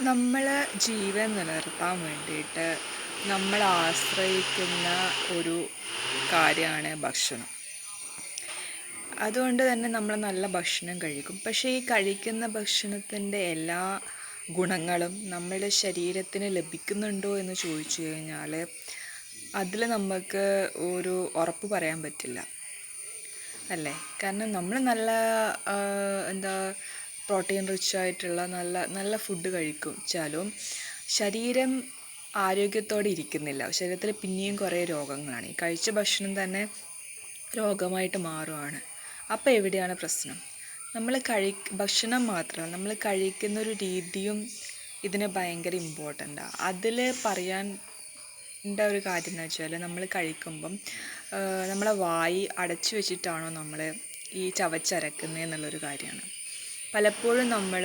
നമ്മളെ ജീവൻ നിലനിർത്താൻ വേണ്ടിയിട്ട് നമ്മൾ ആശ്രയിക്കുന്ന ഒരു കാര്യമാണ് ഭക്ഷണം. അതുകൊണ്ട് തന്നെ നമ്മൾ നല്ല ഭക്ഷണം കഴിക്കും. പക്ഷേ ഈ കഴിക്കുന്ന ഭക്ഷണത്തിന്റെ എല്ലാ ഗുണങ്ങളും നമ്മുടെ ശരീരത്തിന് ലഭിക്കുന്നുണ്ടോ എന്ന് ചോദിച്ചു കഴിഞ്ഞാൽ അതിൽ നമുക്ക് ഒരു ഉറപ്പ് പറയാൻ പറ്റില്ല. അല്ലേ? കാരണം നമ്മൾ നല്ല എന്താ പ്രോട്ടീൻ റിച്ച് ആയിട്ടുള്ള നല്ല നല്ല ഫുഡ് കഴിക്കും കഴിച്ചാലും ശരീരം ആരോഗ്യത്തോടെ ഇരിക്കുന്നില്ല. ശരീരത്തിൽ പിന്നെയും കുറേ രോഗങ്ങളാണ്. ഈ കഴിച്ച ഭക്ഷണം തന്നെ രോഗമായിട്ട് മാറുകയാണ് അപ്പോൾ എവിടെയാണ് പ്രശ്നം? നമ്മൾ കഴി ഭക്ഷണം മാത്രമല്ല നമ്മൾ കഴിക്കുന്ന ഒരു രീതിയും ഇതിന് ഭയങ്കര ഇമ്പോർട്ടന്റാണ് അതിൽ പറയാൻ ഒരു കാര്യം എന്ന് വെച്ചാൽ നമ്മൾ കഴിക്കുമ്പം നമ്മളെ വായി അടച്ചു വെച്ചിട്ടാണോ നമ്മൾ ഈ ചവച്ചരക്കുന്നത് എന്നുള്ളൊരു കാര്യമാണ്. പലപ്പോഴും നമ്മൾ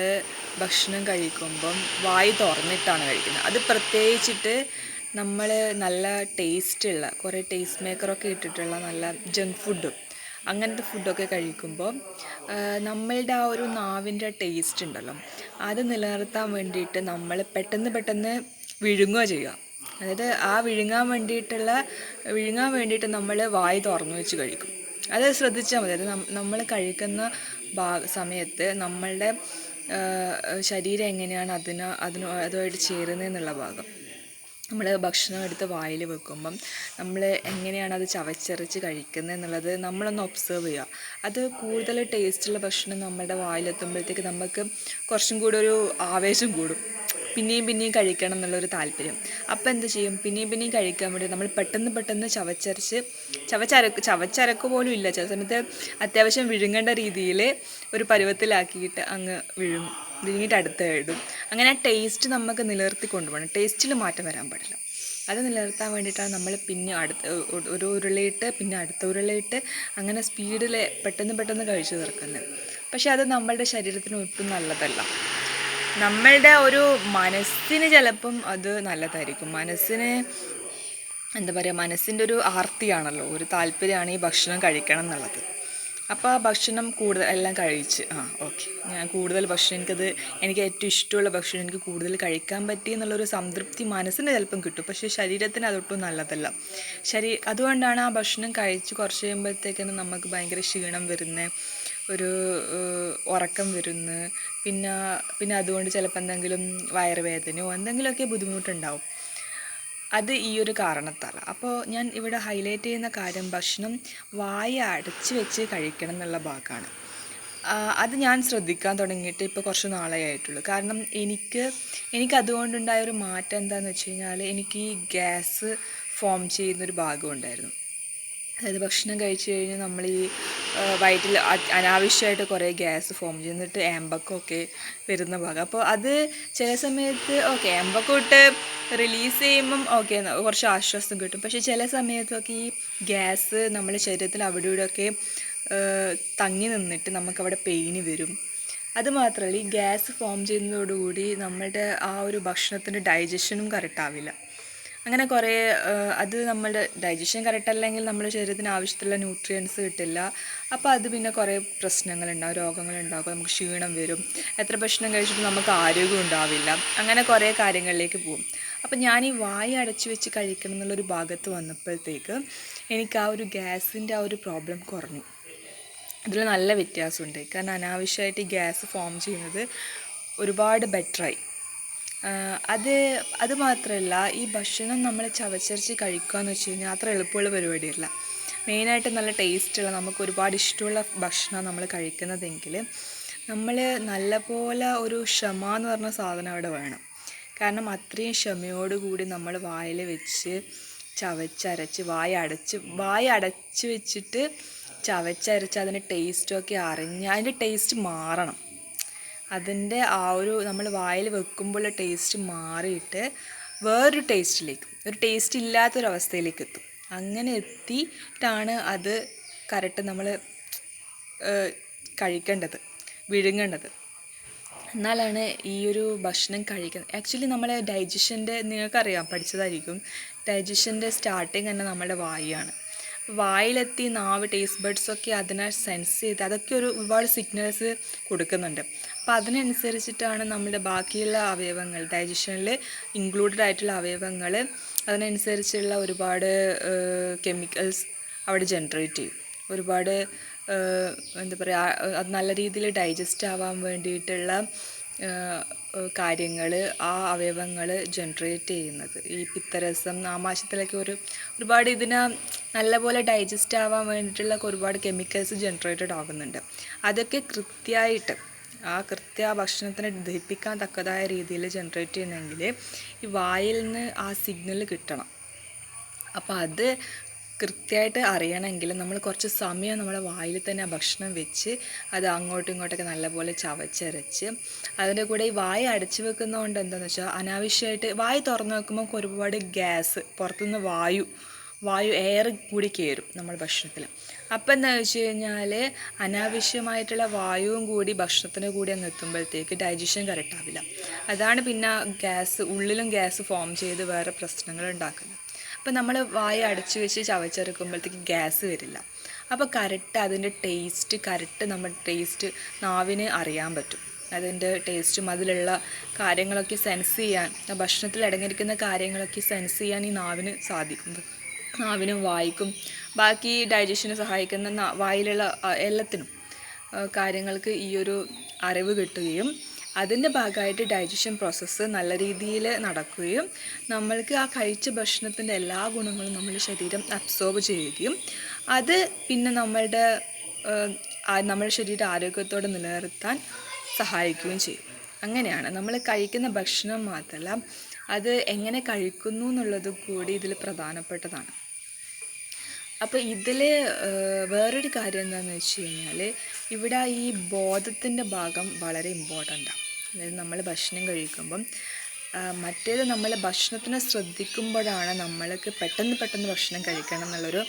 ഭക്ഷണം കഴിക്കുമ്പം വായ് തുറന്നിട്ടാണ് കഴിക്കുന്നത്. അത് പ്രത്യേകിച്ചിട്ട് നമ്മൾ നല്ല ടേസ്റ്റുള്ള കുറേ ടേസ്റ്റ് മേക്കറൊക്കെ ഇട്ടിട്ടുള്ള നല്ല ജങ്ക് ഫുഡും അങ്ങനത്തെ ഫുഡൊക്കെ കഴിക്കുമ്പോൾ നമ്മളുടെ ആ ഒരു നാവിന്റെ ടേസ്റ്റ് ഉണ്ടല്ലോ. അത് നിലനിർത്താൻ വേണ്ടിയിട്ട് നമ്മൾ പെട്ടെന്ന് പെട്ടെന്ന് വിഴുങ്ങുക ചെയ്യുക. അതായത് ആ വിഴുങ്ങാൻ വേണ്ടിയിട്ടുള്ള വിഴുങ്ങാൻ വേണ്ടിയിട്ട് നമ്മൾ വായ് തുറന്നു വെച്ച് കഴിക്കും. അത് ശ്രദ്ധിച്ചാൽ മതി. അത് നമ്മൾ കഴിക്കുന്ന സമയത്ത് നമ്മളുടെ ശരീരം എങ്ങനെയാണ് അതിന് അതിന് അതുമായിട്ട് ചേരുന്നതെന്നുള്ള ഭാഗം. നമ്മൾ ഭക്ഷണം എടുത്ത് വായിൽ വെക്കുമ്പം നമ്മൾ എങ്ങനെയാണ് അത് ചവച്ചരച്ച് കഴിക്കുന്നത് എന്നുള്ളത് നമ്മളൊന്ന് ഒബ്സർവ് ചെയ്യുക. അത് കൂടുതൽ ടേസ്റ്റുള്ള ഭക്ഷണം നമ്മുടെ വായിലെത്തുമ്പോഴത്തേക്ക് നമുക്ക് കുറച്ചും കൂടി ഒരു ആവേശം കൂടും. പിന്നെയും പിന്നെയും കഴിക്കണം എന്നുള്ളൊരു താല്പര്യം. അപ്പോൾ എന്ത് ചെയ്യും? പിന്നെയും പിന്നെയും കഴിക്കാൻ വേണ്ടി നമ്മൾ പെട്ടെന്ന് പെട്ടെന്ന് ചവച്ചരച്ച് ചവച്ചരക്ക് ചവച്ചരക്ക് പോലും ഇല്ല. ചില സമയത്ത് അത്യാവശ്യം വിഴുങ്ങേണ്ട രീതിയിൽ ഒരു പരുവത്തിലാക്കിയിട്ട് അങ്ങ് വിഴുങ്ങും വിഴുങ്ങിയിട്ട് അടുത്ത് ഇടും. അങ്ങനെ ആ ടേസ്റ്റ് നമുക്ക് നിലനിർത്തി കൊണ്ടുപോകണം. ടേസ്റ്റിൽ മാറ്റം വരാൻ പാടില്ല. അത് നിലനിർത്താൻ വേണ്ടിയിട്ടാണ് നമ്മൾ പിന്നെ അടുത്ത ഒരു ഉരുളയിട്ട് പിന്നെ അടുത്ത ഉരുളയിട്ട് അങ്ങനെ സ്പീഡിൽ പെട്ടെന്ന് പെട്ടെന്ന് കഴിച്ചു തീർക്കുന്നത്. പക്ഷേ അത് നമ്മളുടെ ശരീരത്തിന് ഒട്ടും നല്ലതല്ല. നമ്മളുടെ ഒരു മനസ്സിന് ചിലപ്പം അത് നല്ലതായിരിക്കും. മനസ്സിന് എന്താ പറയുക മനസ്സിന്റെ ഒരു ആർത്തിയാണല്ലോ ഒരു താല്പര്യമാണ് ഈ ഭക്ഷണം കഴിക്കണം എന്നുള്ളത്. അപ്പോൾ ആ ഭക്ഷണം കൂടുതൽ എല്ലാം കഴിച്ച്. ആ ഓക്കെ. ഞാൻ കൂടുതൽ ഭക്ഷണം എനിക്കത് എനിക്ക് ഏറ്റവും ഇഷ്ടമുള്ള ഭക്ഷണം എനിക്ക് കൂടുതൽ കഴിക്കാൻ പറ്റി എന്നുള്ളൊരു സംതൃപ്തി മനസ്സിന് ചിലപ്പം കിട്ടും. പക്ഷേ ശരീരത്തിന് അതൊട്ടും നല്ലതല്ല. ശരീ അതുകൊണ്ടാണ് ആ ഭക്ഷണം കഴിച്ച് കുറച്ച് കഴിയുമ്പോഴത്തേക്കാണ് നമുക്ക് ഭയങ്കര ക്ഷീണം വരുന്നത് ഒരു ഉറക്കം വരുന്നു. പിന്നെ പിന്നെ അതുകൊണ്ട് ചിലപ്പോൾ എന്തെങ്കിലും വയറുവേദനയോ എന്തെങ്കിലുമൊക്കെ ബുദ്ധിമുട്ടുണ്ടാവും. അത് ഈ ഒരു കാരണത്താൽ. അപ്പോൾ ഞാൻ ഇവിടെ ഹൈലൈറ്റ് ചെയ്യുന്ന കാര്യം ഭക്ഷണം വായ അടച്ച് വെച്ച് കഴിക്കണം എന്നുള്ള ഭാഗമാണ്. അത് ഞാൻ ശ്രദ്ധിക്കാൻ തുടങ്ങിയിട്ട് ഇപ്പോൾ കുറച്ച് നാളേ ആയിട്ടുള്ളൂ. കാരണം എനിക്ക് എനിക്ക് അതുകൊണ്ടുണ്ടായ ഒരു മാറ്റം എന്താണെന്ന് വെച്ച് കഴിഞ്ഞാൽ എനിക്ക് ഈ ഗ്യാസ് ഫോം ചെയ്യുന്നൊരു ഭാഗം ഉണ്ടായിരുന്നു. അതായത് ഭക്ഷണം കഴിച്ചു കഴിഞ്ഞാൽ നമ്മൾ ഈ വയറ്റിൽ അനാവശ്യമായിട്ട് കുറേ ഗ്യാസ് ഫോം ചെയ്യുന്നിട്ട് ഏമ്പക്കമൊക്കെ വരുന്ന ഭാഗം. അപ്പോൾ അത് ചില സമയത്ത് ഓക്കെ ഏമ്പക്കം ഇട്ട് റിലീസ് ചെയ്യുമ്പം ഓക്കെ കുറച്ച് ആശ്വാസം കിട്ടും. പക്ഷേ ചില സമയത്തൊക്കെ ഈ ഗ്യാസ് നമ്മുടെ ശരീരത്തിൽ അവിടെ ഇവിടെയൊക്കെ തങ്ങി നിന്നിട്ട് നമുക്കവിടെ പെയിന് വരും. അതുമാത്രമല്ല ഈ ഗ്യാസ് ഫോം ചെയ്യുന്നതോടുകൂടി നമ്മളുടെ ആ ഒരു ഭക്ഷണത്തിന്റെ ഡൈജഷനും കറക്റ്റ് ആവില്ല. അങ്ങനെ കുറേ അത് നമ്മുടെ ഡൈജഷൻ കറക്റ്റ് അല്ലെങ്കിൽ നമ്മുടെ ശരീരത്തിന് ആവശ്യത്തിലുള്ള ന്യൂട്രിയൻസ് കിട്ടില്ല. അപ്പോൾ അത് പിന്നെ കുറേ പ്രശ്നങ്ങളുണ്ടാകും രോഗങ്ങളുണ്ടാകും നമുക്ക് ക്ഷീണം വരും. എത്ര ഭക്ഷണം കഴിച്ചിട്ട് നമുക്ക് ആരോഗ്യം ഉണ്ടാവില്ല. അങ്ങനെ കുറേ കാര്യങ്ങളിലേക്ക് പോകും. അപ്പം ഞാൻ ഈ വായ അടച്ചു വെച്ച് കഴിക്കണം എന്നുള്ളൊരു ഭാഗത്ത് വന്നപ്പോഴത്തേക്ക് എനിക്ക് ആ ഒരു ഗ്യാസിന്റെ ആ ഒരു പ്രോബ്ലം കുറഞ്ഞു. അതിൽ നല്ല വ്യത്യാസമുണ്ട്. കാരണം അനാവശ്യമായിട്ട് ഗ്യാസ് ഫോം ചെയ്യുന്നത് ഒരുപാട് ബെറ്ററായി അത് അത് മാത്രമല്ല ഈ ഭക്ഷണം നമ്മൾ ചവച്ചരച്ച് കഴിക്കുക എന്ന് വെച്ച് കഴിഞ്ഞാൽ അത്ര എളുപ്പമുള്ള പരിപാടിയല്ല. മെയിനായിട്ട് നല്ല ടേസ്റ്റുള്ള നമുക്ക് ഒരുപാട് ഇഷ്ടമുള്ള ഭക്ഷണം നമ്മൾ കഴിക്കുന്നതെങ്കിൽ നമ്മൾ നല്ലപോലെ ഒരു ക്ഷമ എന്ന് പറഞ്ഞ സാധനം അവിടെ വേണം. കാരണം അത്രയും ക്ഷമയോടുകൂടി നമ്മൾ വായിൽ വെച്ച് ചവച്ചരച്ച് വായ അടച്ച് വായ അടച്ച് വെച്ചിട്ട് ചവച്ചരച്ച് അതിന്റെ ടേസ്റ്റൊക്കെ അറിഞ്ഞ് അതിന്റെ ടേസ്റ്റ് മാറണം. അതിന്റെ ആ ഒരു നമ്മൾ വായിൽ വെക്കുമ്പോൾ ടേസ്റ്റ് മാറിയിട്ട് വേറൊരു ടേസ്റ്റിലേക്ക് ഒരു ടേസ്റ്റ് ഇല്ലാത്തൊരവസ്ഥയിലേക്ക് എത്തും. അങ്ങനെ എത്തിയിട്ടാണ് അത് കറക്റ്റ് നമ്മൾ കഴിക്കേണ്ടത് വിഴുങ്ങേണ്ടത്. എന്നാലാണ് ഈ ഒരു ഭക്ഷണം കഴിക്കുന്നത്. ആക്ച്വലി നമ്മളെ ഡൈജഷന്റെ നിങ്ങൾക്കറിയാം പഠിച്ചതായിരിക്കും. ഡൈജഷന്റെ സ്റ്റാർട്ടിങ് തന്നെ നമ്മുടെ വായാണ്. വായിലെത്തി നാവ് ടേസ്റ്റ് ബഡ്സൊക്കെ അതിനെ സെൻസ് ചെയ്ത് അതൊക്കെ ഒരു ഒരുപാട് സിഗ്നൽസ് കൊടുക്കുന്നുണ്ട്. അപ്പോൾ അതിനനുസരിച്ചിട്ടാണ് നമ്മുടെ ബാക്കിയുള്ള അവയവങ്ങൾ ഡൈജഷനിൽ ഇൻക്ലൂഡഡ് ആയിട്ടുള്ള അവയവങ്ങൾ അതിനനുസരിച്ചുള്ള ഒരുപാട് കെമിക്കൽസ് അവിടെ ജനറേറ്റ് ചെയ്യും. ഒരുപാട് എന്താ പറയുക അത് നല്ല രീതിയിൽ ഡൈജസ്റ്റ് ആവാൻ വേണ്ടിയിട്ടുള്ള കാര്യങ്ങൾ ആ അവയവങ്ങൾ ജനറേറ്റ് ചെയ്യുന്നത്. ഈ പിത്തരസം ആമാശയത്തിലൊക്കെ ഒരു ഒരുപാട് ഇതിനെ നല്ലപോലെ ഡൈജസ്റ്റ് ആവാൻ വേണ്ടിയിട്ടുള്ള ഒരുപാട് കെമിക്കൽസ് ജനറേറ്റഡ് ആകുന്നുണ്ട് അതൊക്കെ കൃത്യമായിട്ട് ആ കൃത്യ ആ ഭക്ഷണത്തിനെ ദഹിപ്പിക്കാൻ തക്കതായ രീതിയിൽ ജനറേറ്റ് ചെയ്യണമെങ്കിൽ ഈ വായിൽ നിന്ന് ആ സിഗ്നൽ കിട്ടണം. അപ്പോൾ അത് കൃത്യമായിട്ട് അറിയണമെങ്കിൽ നമ്മൾ കുറച്ച് സമയം നമ്മുടെ വായിൽ തന്നെ ആ ഭക്ഷണം വെച്ച് അത് അങ്ങോട്ടും ഇങ്ങോട്ടൊക്കെ നല്ലപോലെ ചവച്ചരച്ച് അതിന്റെ കൂടെ ഈ വായ അടച്ചു വെക്കുന്നതുകൊണ്ട് എന്താണെന്ന് വെച്ചാൽ അനാവശ്യമായിട്ട് വായ തുറന്നു വെക്കുമ്പോൾ ഒരുപാട് ഗ്യാസ് പുറത്തുനിന്ന് വായു വായു എയർ കൂടി കയറും നമ്മുടെ ഭക്ഷണത്തിൽ. അപ്പം എന്താ വെച്ച് കഴിഞ്ഞാൽ അനാവശ്യമായിട്ടുള്ള വായുവും കൂടി ഭക്ഷണത്തിന് കൂടി അങ്ങ് എത്തുമ്പോഴത്തേക്ക് ഡൈജഷൻ കറക്റ്റ് ആവില്ല. അതാണ് പിന്നെ ഗ്യാസ് ഉള്ളിലും ഗ്യാസ് ഫോം ചെയ്ത് വേറെ പ്രശ്നങ്ങൾ ഉണ്ടാക്കുന്നത്. അപ്പം നമ്മൾ വായ അടച്ചു വെച്ച് ചവച്ചെറുക്കുമ്പോഴത്തേക്ക് ഗ്യാസ് വരില്ല. അപ്പോൾ കറക്റ്റ് അതിന്റെ ടേസ്റ്റ് കറക്റ്റ് നമ്മുടെ ടേസ്റ്റ് നാവിന് അറിയാൻ പറ്റും. അതിന്റെ ടേസ്റ്റും അതിലുള്ള കാര്യങ്ങളൊക്കെ സെൻസ് ചെയ്യാൻ ഭക്ഷണത്തിൽ അടങ്ങിയിരിക്കുന്ന കാര്യങ്ങളൊക്കെ സെൻസ് ചെയ്യാൻ ഈ നാവിന് സാധിക്കുന്നത് നാവിനും വായിക്കും. ബാക്കി ഡൈജഷന് സഹായിക്കുന്ന വായിലുള്ള എല്ലാത്തിനും കാര്യങ്ങൾക്ക് ഈ ഒരു അറിവ് കിട്ടുകയും അതിന്റെ ഭാഗമായിട്ട് ഡൈജഷൻ പ്രോസസ്സ് നല്ല രീതിയിൽ നടക്കുകയും നമ്മൾക്ക് ആ കഴിച്ച ഭക്ഷണത്തിന്റെ എല്ലാ ഗുണങ്ങളും നമ്മുടെ ശരീരം അബ്സോർബ് ചെയ്യുകയും അത് പിന്നെ നമ്മളുടെ നമ്മുടെ ശരീരം ആരോഗ്യത്തോടെ നിലനിർത്താൻ സഹായിക്കുകയും ചെയ്യും. അങ്ങനെയാണ് നമ്മൾ കഴിക്കുന്ന ഭക്ഷണം മാത്രമല്ല അത് എങ്ങനെ കഴിക്കുന്നു എന്നുള്ളത് കൂടി ഇതിൽ പ്രധാനപ്പെട്ടതാണ്. അപ്പോൾ ഇതിൽ വേറൊരു കാര്യം എന്താണെന്ന് വെച്ച് കഴിഞ്ഞാൽ ഇവിടെ ഈ ബോധത്തിന്റെ ഭാഗം വളരെ ഇമ്പോർട്ടന്റാണ് അതായത് നമ്മൾ ഭക്ഷണം കഴിക്കുമ്പം മറ്റേത് നമ്മൾ ഭക്ഷണത്തിനെ ശ്രദ്ധിക്കുമ്പോഴാണ് നമ്മൾക്ക് പെട്ടെന്ന് പെട്ടെന്ന് ഭക്ഷണം കഴിക്കണം എന്നുള്ളൊരു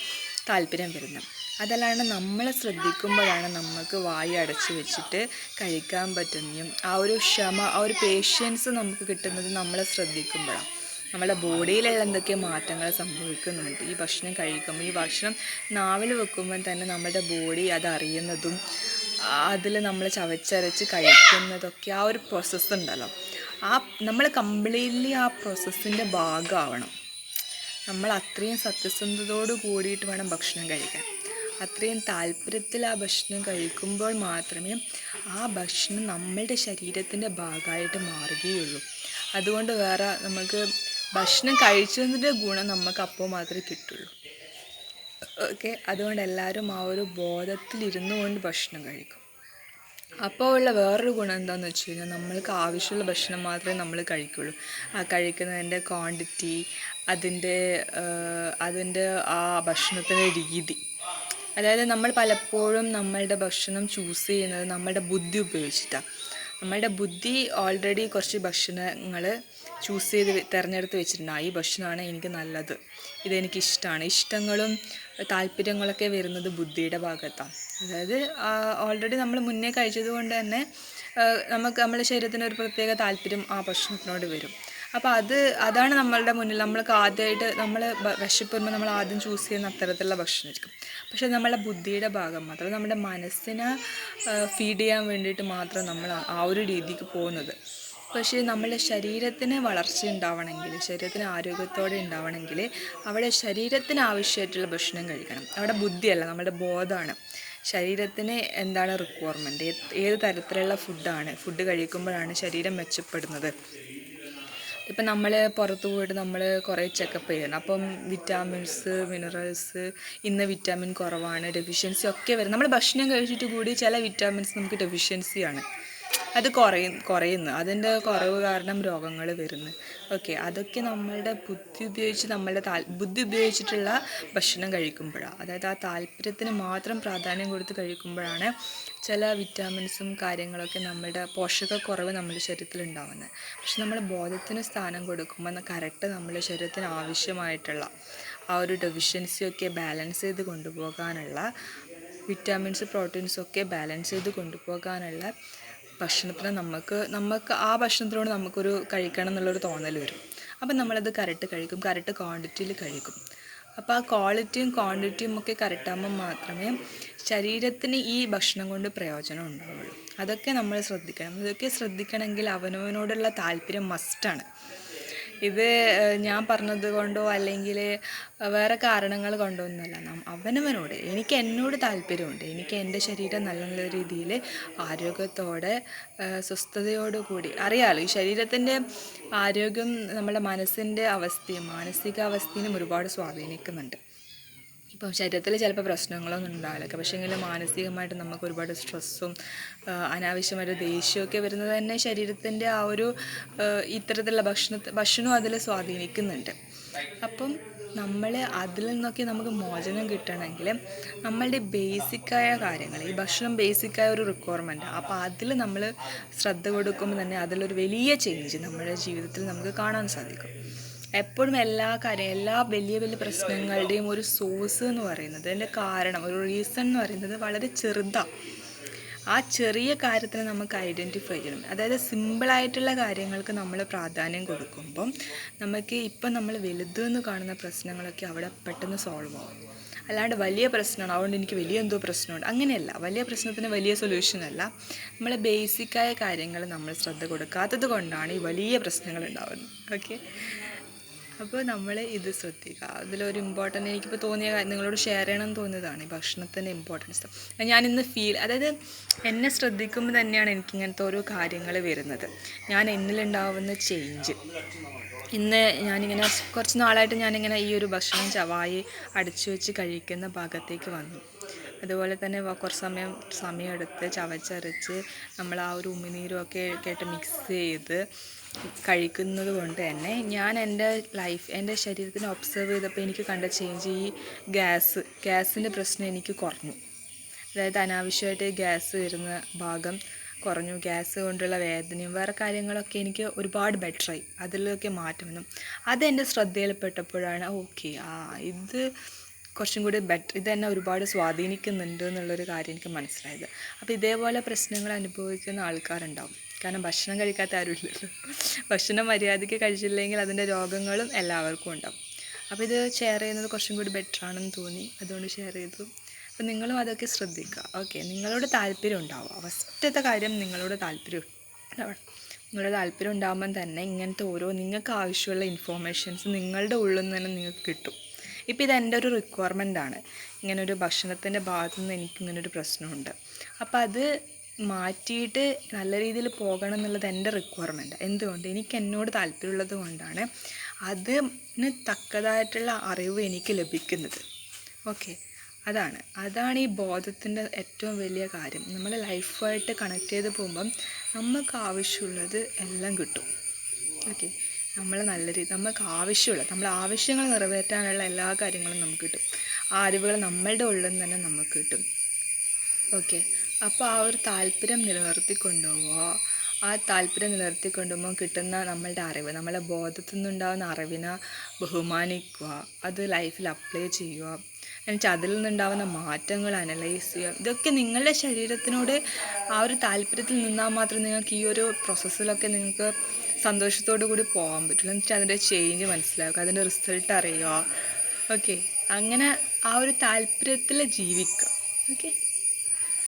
താല്പര്യം വരുന്നത്. അതല്ലാണ്ട് നമ്മൾ ശ്രദ്ധിക്കുമ്പോഴാണ് നമുക്ക് വായു അടച്ച് വെച്ചിട്ട് കഴിക്കാൻ പറ്റുന്നതും ആ ഒരു ക്ഷമ ആ ഒരു പേഷ്യൻസ് നമുക്ക് കിട്ടുന്നത് നമ്മൾ ശ്രദ്ധിക്കുമ്പോഴാണ് നമ്മുടെ ബോഡിയിലുള്ള എന്തൊക്കെ മാറ്റങ്ങൾ സംഭവിക്കുന്നുണ്ട് ഈ ഭക്ഷണം കഴിക്കുമ്പോൾ ഈ ഭക്ഷണം നാവിൽ വെക്കുമ്പോൾ തന്നെ നമ്മുടെ ബോഡി അതറിയുന്നതും അതിൽ നമ്മൾ ചവച്ചരച്ച് കഴിക്കുന്നതൊക്കെ ആ ഒരു പ്രോസസ്സ് ഉണ്ടല്ലോ. ആ നമ്മൾ കംപ്ലീറ്റ്ലി ആ പ്രോസസ്സിന്റെ ഭാഗമാവണം. നമ്മൾ അത്രയും സത്യസന്ധതയോട് കൂടിയിട്ട് വേണം ഭക്ഷണം കഴിക്കാൻ. അത്രയും താല്പര്യത്തിൽ ആ ഭക്ഷണം കഴിക്കുമ്പോൾ മാത്രമേ ആ ഭക്ഷണം നമ്മളുടെ ശരീരത്തിന്റെ ഭാഗമായിട്ട് മാറുകയുള്ളൂ. അതുകൊണ്ട് വേറെ നമുക്ക് ഭക്ഷണം കഴിച്ചതിന്റെ ഗുണം നമുക്ക് അപ്പോൾ മാത്രമേ കിട്ടുള്ളൂ. ഓക്കെ? അതുകൊണ്ട് എല്ലാവരും ആ ഒരു ബോധത്തിലിരുന്നു കൊണ്ട് ഭക്ഷണം കഴിക്കും. അപ്പോൾ ഉള്ള വേറൊരു ഗുണം എന്താണെന്ന് വെച്ച് കഴിഞ്ഞാൽ നമ്മൾക്ക് ആവശ്യമുള്ള ഭക്ഷണം മാത്രമേ നമ്മൾ കഴിക്കുള്ളൂ. ആ കഴിക്കുന്നതിന്റെ ക്വാണ്ടിറ്റി അതിന്റെ അതിന്റെ ആ ഭക്ഷണത്തിന്റെ രീതി. അതായത് നമ്മൾ പലപ്പോഴും നമ്മളുടെ ഭക്ഷണം ചൂസ് ചെയ്യുന്നത് നമ്മളുടെ ബുദ്ധി ഉപയോഗിച്ചിട്ടാണ് നമ്മളുടെ ബുദ്ധി ഓൾറെഡി കുറച്ച് ഭക്ഷണങ്ങൾ ചൂസ് ചെയ്ത് തിരഞ്ഞെടുത്ത് വെച്ചിട്ടുണ്ട്. ആ ഈ ഭക്ഷണമാണ് എനിക്ക് നല്ലത്. ഇതെനിക്ക് ഇഷ്ടമാണ് ഇഷ്ടങ്ങളും താല്പര്യങ്ങളൊക്കെ വരുന്നത് ബുദ്ധിയുടെ ഭാഗത്താണ് അതായത് ഓൾറെഡി നമ്മൾ മുന്നേ കഴിച്ചത് കൊണ്ട് തന്നെ നമുക്ക് നമ്മുടെ ശരീരത്തിന് ഒരു പ്രത്യേക താല്പര്യം ആ ഭക്ഷണത്തിനോട് വരും. അപ്പോൾ അത് അതാണ് നമ്മളുടെ മുന്നിൽ നമ്മൾക്ക് ആദ്യമായിട്ട് നമ്മൾ വിശപ്പ് വരുമ്പോൾ നമ്മൾ ആദ്യം ചൂസ് ചെയ്യുന്ന അത്തരത്തിലുള്ള ഭക്ഷണമായിരിക്കും പക്ഷേ നമ്മളെ ബുദ്ധിയുടെ ഭാഗം മാത്രം നമ്മുടെ മനസ്സിനെ ഫീഡ് ചെയ്യാൻ വേണ്ടിയിട്ട് മാത്രം നമ്മൾ ആ ഒരു രീതിക്ക് പോകുന്നത്. പക്ഷേ നമ്മുടെ ശരീരത്തിന് വളർച്ച ഉണ്ടാവണമെങ്കിൽ ശരീരത്തിന് ആരോഗ്യത്തോടെ ഉണ്ടാവണമെങ്കിൽ അവിടെ ശരീരത്തിന് ആവശ്യമായിട്ടുള്ള ഭക്ഷണം കഴിക്കണം. അവിടെ ബുദ്ധിയല്ല നമ്മുടെ ബോധമാണ്. ശരീരത്തിന് എന്താണ് റിക്വയർമെന്റ് ഏത് തരത്തിലുള്ള ഫുഡാണ് ഫുഡ് കഴിക്കുമ്പോഴാണ് ശരീരം മെച്ചപ്പെടുന്നത്. ഇപ്പം നമ്മൾ പുറത്ത് പോയിട്ട് നമ്മൾ കുറേ ചെക്കപ്പ് ചെയ്യണം. അപ്പം വിറ്റാമിൻസ് മിനറൽസ് ഇന്ന് വിറ്റാമിൻ കുറവാണ് ഡെഫിഷ്യൻസി ഒക്കെ വരും. നമ്മൾ ഭക്ഷണം കഴിച്ചിട്ട് കൂടി ചില വിറ്റാമിൻസ് നമുക്ക് ഡെഫിഷ്യൻസിയാണ് അത് കുറയും കുറയുന്നു. അതിന്റെ കുറവ് കാരണം രോഗങ്ങൾ വരുന്നു. ഓക്കെ അതൊക്കെ നമ്മളുടെ ബുദ്ധി ഉപയോഗിച്ച് നമ്മളുടെ താൽ ബുദ്ധി ഉപയോഗിച്ചിട്ടുള്ള ഭക്ഷണം കഴിക്കുമ്പോഴാണ്. അതായത് ആ താല്പര്യത്തിന് മാത്രം പ്രാധാന്യം കൊടുത്ത് കഴിക്കുമ്പോഴാണ് ചില വിറ്റാമിൻസും കാര്യങ്ങളൊക്കെ നമ്മുടെ പോഷകക്കുറവ് നമ്മുടെ ശരീരത്തിൽ ഉണ്ടാകുന്നത് പക്ഷെ നമ്മൾ ബോധത്തിന് സ്ഥാനം കൊടുക്കുമ്പോൾ കറക്റ്റ് നമ്മുടെ ശരീരത്തിന് ആവശ്യമായിട്ടുള്ള ആ ഒരു ഡെഫിഷ്യൻസിയൊക്കെ ബാലൻസ് ചെയ്ത് കൊണ്ടുപോകാനുള്ള വിറ്റാമിൻസ് പ്രോട്ടീൻസ് ഒക്കെ ബാലൻസ് ചെയ്ത് കൊണ്ടുപോകാനുള്ള ഭക്ഷണത്തിന് നമുക്ക് നമുക്ക് ആ ഭക്ഷണത്തിനോട് നമുക്കൊരു കഴിക്കണം എന്നുള്ളൊരു തോന്നൽ വരും. അപ്പം നമ്മളത് കറക്റ്റ് കഴിക്കും കറക്റ്റ് ക്വാണ്ടിറ്റിയിൽ കഴിക്കും. അപ്പോൾ ആ ക്വാളിറ്റിയും ക്വാണ്ടിറ്റിയും ഒക്കെ കറക്റ്റാകുമ്പോൾ മാത്രമേ ശരീരത്തിന് ഈ ഭക്ഷണം കൊണ്ട് പ്രയോജനം ഉണ്ടാവുള്ളൂ. അതൊക്കെ നമ്മൾ ശ്രദ്ധിക്കണം. ഇതൊക്കെ ശ്രദ്ധിക്കണമെങ്കിൽ അവനവനോടുള്ള താല്പര്യം മസ്റ്റാണ് ഇത് ഞാൻ പറഞ്ഞത് കൊണ്ടോ അല്ലെങ്കിൽ വേറെ കാരണങ്ങൾ കൊണ്ടോ ഒന്നുമല്ല അവനവനോട് എനിക്ക് എന്നോട് താല്പര്യമുണ്ട്. എനിക്ക് എന്റെ ശരീരം നല്ല നല്ല രീതിയിൽ ആരോഗ്യത്തോടെ സ്വസ്ഥതയോടുകൂടി അറിയാമല്ലോ ഈ ശരീരത്തിന്റെ ആരോഗ്യം നമ്മുടെ മനസ്സിന്റെ അവസ്ഥയും മാനസികാവസ്ഥയിലും ഒരുപാട് സ്വാധീനിക്കുന്നുണ്ട്. ഇപ്പം ശരീരത്തിൽ ചിലപ്പോൾ പ്രശ്നങ്ങളൊന്നും ഉണ്ടാവില്ല. പക്ഷേ എങ്കിലും മാനസികമായിട്ട് നമുക്ക് ഒരുപാട് സ്ട്രെസ്സും അനാവശ്യമായിട്ട് ദേഷ്യമൊക്കെ വരുന്നത് തന്നെ ശരീരത്തിന്റെ ആ ഒരു ഇത്തരത്തിലുള്ള ഭക്ഷണ ഭക്ഷണവും അതിൽ സ്വാധീനിക്കുന്നുണ്ട്. അപ്പം നമ്മൾ അതിൽ നിന്നൊക്കെ നമുക്ക് മോചനം കിട്ടണമെങ്കിൽ നമ്മളുടെ ബേസിക്കായ കാര്യങ്ങൾ ഈ ഭക്ഷണം ബേസിക്കായ ഒരു റിക്വയർമെന്റ് അപ്പോൾ അതിൽ നമ്മൾ ശ്രദ്ധ കൊടുക്കുമ്പോൾ തന്നെ അതിലൊരു വലിയ ചേഞ്ച് നമ്മുടെ ജീവിതത്തിൽ നമുക്ക് കാണാൻ സാധിക്കും. എപ്പോഴും എല്ലാ കാര്യം എല്ലാ വലിയ വലിയ പ്രശ്നങ്ങളുടെയും ഒരു സോഴ്സ് എന്ന് പറയുന്നത് അതിന്റെ കാരണം ഒരു റീസൺ എന്ന് പറയുന്നത് വളരെ ചെറുതാണ് ആ ചെറിയ കാര്യത്തിന് നമുക്ക് ഐഡന്റിഫൈ ചെയ്യണം. അതായത് സിമ്പിളായിട്ടുള്ള കാര്യങ്ങൾക്ക് നമ്മൾ പ്രാധാന്യം കൊടുക്കുമ്പം നമുക്ക് ഇപ്പം നമ്മൾ വലുതെന്ന് കാണുന്ന പ്രശ്നങ്ങളൊക്കെ അവിടെ പെട്ടെന്ന് സോൾവ് ആവും. അല്ലാണ്ട് വലിയ പ്രശ്നമാണ്. അതുകൊണ്ട് എനിക്ക് വലിയ എന്തോ പ്രശ്നമുണ്ട്. അങ്ങനെയല്ല. വലിയ പ്രശ്നത്തിന് വലിയ സൊല്യൂഷൻ അല്ല. നമ്മൾ ബേസിക്കായ കാര്യങ്ങൾ നമ്മൾ ശ്രദ്ധ കൊടുക്കാത്തത് കൊണ്ടാണ് ഈ വലിയ പ്രശ്നങ്ങൾ ഉണ്ടാവുന്നത്. ഓക്കെ അപ്പോൾ നമ്മൾ ഇത് ശ്രദ്ധിക്കുക. അതിലൊരു ഇമ്പോർട്ടന്റ് എനിക്കിപ്പോൾ തോന്നിയ കാര്യം നിങ്ങളോട് ഷെയർ ചെയ്യണം എന്ന് തോന്നിയതാണ് ഈ ഭക്ഷണത്തിന്റെ ഇമ്പോർട്ടൻസ് ഇന്ന് ഫീൽ അതായത് എന്നെ ശ്രദ്ധിക്കുമ്പോൾ തന്നെയാണ് എനിക്ക് ഇങ്ങനത്തെ ഓരോ കാര്യങ്ങൾ വരുന്നത്. ഞാൻ എന്നിലുണ്ടാവുന്ന ചേഞ്ച് ഇന്ന് ഞാനിങ്ങനെ കുറച്ച് നാളായിട്ട് ഞാനിങ്ങനെ ഈ ഒരു ഭക്ഷണം ചവായി അടച്ചു വെച്ച് കഴിക്കുന്ന ഭാഗത്തേക്ക് വന്നു. അതുപോലെ തന്നെ കുറച്ച് സമയം സമയമെടുത്ത് ചവച്ചരച്ച് നമ്മൾ ആ ഒരു ഉമിനീരും ഒക്കെ കേട്ട് മിക്സ് ചെയ്ത് കഴിക്കുന്നത് കൊണ്ട് തന്നെ ഞാൻ എന്റെ ലൈഫ് എന്റെ ശരീരത്തിനെ ഒബ്സർവ് ചെയ്തപ്പോൾ എനിക്ക് കണ്ട ചേഞ്ച് ഈ ഗ്യാസ് ഗ്യാസിന്റെ പ്രശ്നം എനിക്ക് കുറഞ്ഞു. അതായത് അനാവശ്യമായിട്ട് ഗ്യാസ് വരുന്ന ഭാഗം കുറഞ്ഞു. ഗ്യാസ് കൊണ്ടുള്ള വേദനയും വേറെ കാര്യങ്ങളൊക്കെ എനിക്ക് ഒരുപാട് ബെറ്ററായി അതിലൊക്കെ മാറ്റം വന്നു. അതെന്റെ ശ്രദ്ധയിൽപ്പെട്ടപ്പോഴാണ് ഓക്കെ ആ ഇത് കുറച്ചും കൂടി ബെറ്റർ ഇത് എന്നെ ഒരുപാട് സ്വാധീനിക്കുന്നുണ്ട് എന്നുള്ളൊരു കാര്യം എനിക്ക് മനസ്സിലായത്. അപ്പോൾ ഇതേപോലെ പ്രശ്നങ്ങൾ അനുഭവിക്കുന്ന ആൾക്കാരുണ്ടാവും. കാരണം ഭക്ഷണം കഴിക്കാത്ത ആരുമില്ലല്ലോ. ഭക്ഷണം മര്യാദയ്ക്ക് കഴിച്ചില്ലെങ്കിൽ അതിന്റെ രോഗങ്ങളും എല്ലാവർക്കും ഉണ്ടാവും. അപ്പോൾ ഇത് ഷെയർ ചെയ്യുന്നത് കുറച്ചും കൂടി ബെറ്റർ ആണെന്ന് തോന്നി. അതുകൊണ്ട് ഷെയർ ചെയ്തു. അപ്പോൾ നിങ്ങളും അതൊക്കെ ശ്രദ്ധിക്കുക. ഓക്കെ നിങ്ങളോട് താല്പര്യം ഉണ്ടാവുക ഫസ്റ്റത്തെ കാര്യം നിങ്ങളോട് താല്പര്യം ഉണ്ടാവണം. നിങ്ങളുടെ താല്പര്യം ഉണ്ടാകുമ്പം തന്നെ ഇങ്ങനത്തെ ഓരോ നിങ്ങൾക്ക് ആവശ്യമുള്ള ഇൻഫോർമേഷൻസ് നിങ്ങളുടെ ഉള്ളിൽ നിന്ന് തന്നെ നിങ്ങൾക്ക് കിട്ടും. ഇപ്പോൾ ഇതെന്റെ ഒരു റിക്വയർമെന്റ് ആണ്. ഇങ്ങനൊരു ഭക്ഷണത്തിന്റെ ഭാഗത്തു നിന്ന് എനിക്ക് ഇങ്ങനൊരു പ്രശ്നമുണ്ട്. അപ്പോൾ അത് മാറ്റിയിട്ട് നല്ല രീതിയിൽ പോകണം എന്നുള്ളത് എന്റെ റിക്വയർമെന്റ് എന്തുകൊണ്ട്? എനിക്ക് എന്നോട് താല്പര്യമുള്ളത് കൊണ്ടാണ്. അതിന് തക്കതായിട്ടുള്ള അറിവ് എനിക്ക് ലഭിക്കുന്നത്. ഓക്കെ അതാണ്. അതാണ് ഈ ബോധത്തിന്റെ ഏറ്റവും വലിയ കാര്യം. നമ്മൾ ലൈഫായിട്ട് കണക്ട് ചെയ്ത് പോകുമ്പം നമുക്ക് ആവശ്യമുള്ളത് എല്ലാം കിട്ടും. ഓക്കെ നമ്മൾ നല്ല രീതി നമുക്ക് ആവശ്യമുള്ള നമ്മുടെ ആവശ്യങ്ങൾ നിറവേറ്റാനുള്ള എല്ലാ കാര്യങ്ങളും നമുക്ക് കിട്ടും. ആ അറിവുകൾ നമ്മളുടെ ഉള്ളിൽ നിന്ന് തന്നെ നമുക്ക് കിട്ടും. ഓക്കെ അപ്പോൾ ആ ഒരു താല്പര്യം നിലനിർത്തി കൊണ്ടുപോവുക ആ താല്പര്യം നിലനിർത്തി കൊണ്ടുപോകുമ്പോൾ കിട്ടുന്ന നമ്മളുടെ അറിവ് നമ്മളെ ബോധത്തിൽ നിന്നുണ്ടാകുന്ന അറിവിനെ ബഹുമാനിക്കുക അത് ലൈഫിൽ അപ്ലൈ ചെയ്യുക. എന്നുവെച്ചാൽ അതിൽ നിന്നുണ്ടാകുന്ന മാറ്റങ്ങൾ അനലൈസ് ചെയ്യുക. ഇതൊക്കെ നിങ്ങളുടെ ശരീരത്തിനോട് ആ ഒരു താല്പര്യത്തിൽ നിന്നാൽ മാത്രം നിങ്ങൾക്ക് ഈ ഒരു പ്രോസസ്സിലൊക്കെ നിങ്ങൾക്ക് സന്തോഷത്തോടു കൂടി പോകാൻ പറ്റുള്ളൂ. എന്നുവെച്ചാൽ അതിന്റെ ചേഞ്ച് മനസ്സിലാക്കുക അതിന്റെ റിസൾട്ട് അറിയുക. ഓക്കെ അങ്ങനെ ആ ഒരു താല്പര്യത്തിൽ ജീവിക്കുക. ഓക്കെ